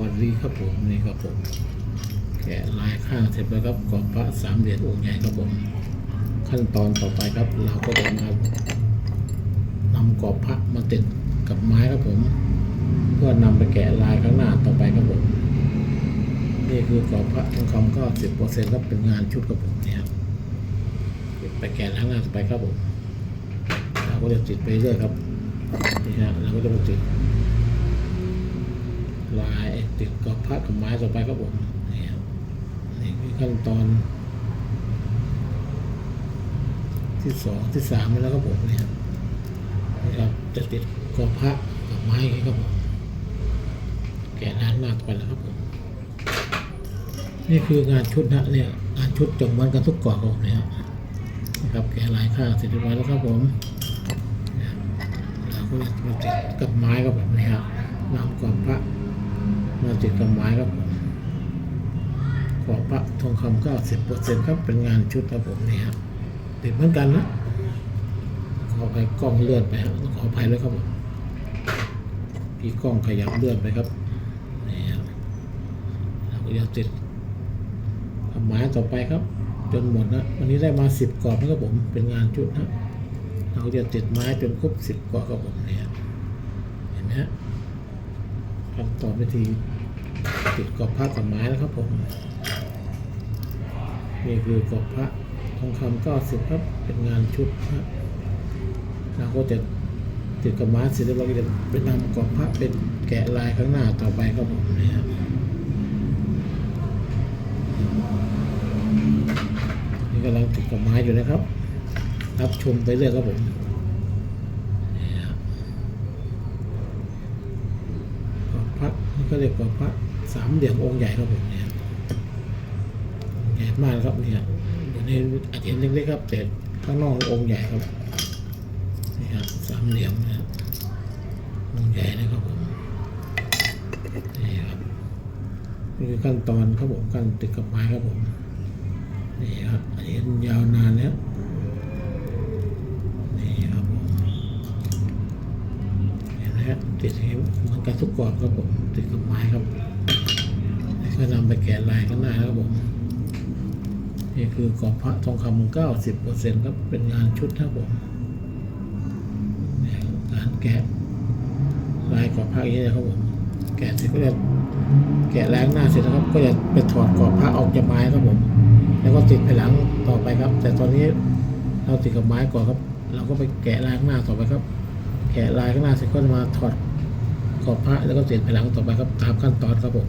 วัสดีครับผมนี่ครับผม แกะลายข้างเสร็จแล้วครับกรอบพระสามเหลี่ยมองค์ใหญ่ครับผม ขั้นตอนต่อไปครับ เราก็จะมานำกรอบพระมาติดกับไม้ครับผม เพื่อนำไปแกะลายข้างหน้าต่อไปครับผม นี่คือกรอบพระทองคำก็สิบเปอร์เซ็นต์ครับเป็นงานชุดครับผมเนี่ยครับไปแกะข้างหน้าต่อไปครับผมเราก็จะติดไปเรื่อยครับนี่ฮะเราก็จะมาติดายติดกอบพระกับไม้ต่อไปครับผมนี่ครับนี่คือขั้นตอน ที่สองที่สามแล้วครับผมนี่ครับนี่ครับจะติดกอบพระกับไม้อย่างนี้ครับผมแกะด้านหน้าต่อไปแล้วครับผมนี่คืองานชุดนะเนี่ยงานชุดจงมันกันทุกกรอครับผมนี่ครับนะครับแกะลายข้างเสร็จเรียบร้อยแล้วครับผมเราก็จะมาติดกับไม้ครับผมนี่ครับนำกอบพระ มาติดกับไม้ครับขอบพระทองคำเก้าสิบเปอร์เซ็นต์ครับเป็นงานชุดครับผมนี่ครับติดเหมือนกันนะขอไปกล้องเลื่อนไปครับขออภัยด้วยครับผมพี่กล้องขยับเลื่อนไปครับนี่ครับเราก็จะติดกับไม้ต่อไปครับ จนหมดนะวันนี้ได้มาสิบกรอบนะครับผมเป็นงานชุดนะเราจะติดไม้จนครบสิบกรอบครับผมเนี่ยครับเห็นไหมฮะขั้นตอนวิธี ติดกรอบพระกับไม้นะครับผมนี่คือกรอบพระทองคำเก้าสิบครับเป็นงานชุดพระเราก็จะติดกับไม้เสร็จแล้วเราก็จะไปนำกรอบพระเป็นแกะลายข้างหน้าต่อไปครับผมนี่ครับนี่กำลังติดกับไม้อยู่นะครับ รับชมไปเรื่อยครับผมกรอบพระนี่ก็เรียกกรอบพระ สามเหลี่ยมองค์ใหญ่ครับผมเนี่ยค์ใหญ่มากครับเนี่ยเดี๋ยวนี้อาเห็นเล็กๆครับแต่ข้างนอกองค์ใหญ่ครับนี่ครับสามเหลี่ยมนะครับองค์ใหญ่นะครับผมนี่ครับนี่คือขั้นตอนครับผมการติดกับไม้ครับผมนี่ครับอันนี้ยาวนานแล้วนี่ครับผมเห็นไหมฮะติดเหมือนกันทุกกรอบครับผมติดกับไม้ครับ ก็นำไปแกะลายข้างหน้าครับผมนี่คือกอบพระทองคำเก้าสิบเปอร์เซ็นต์ครับเป็นงานชุดครับผมเนี่การแกะลายกอบพระอย่างนี้นะครับผมแกะเสร็จก็จะแกะลายข้างหน้าเสร็จนะครับ ก็จะไปถอดกรอบพระออกจากไม้ครับผม แล้วก็ติดไปหลังต่อไปครับ แต่ตอนนี้เราติดกับไม้ก่อนครับ เราก็ไปแกะลายข้างหน้าต่อไปครับ แกะลายข้างหน้าเสร็จก็จะมาถอดขอบพระแล้วก็เสียบไปหลังต่อไปครับตามขั้นตอนครับผม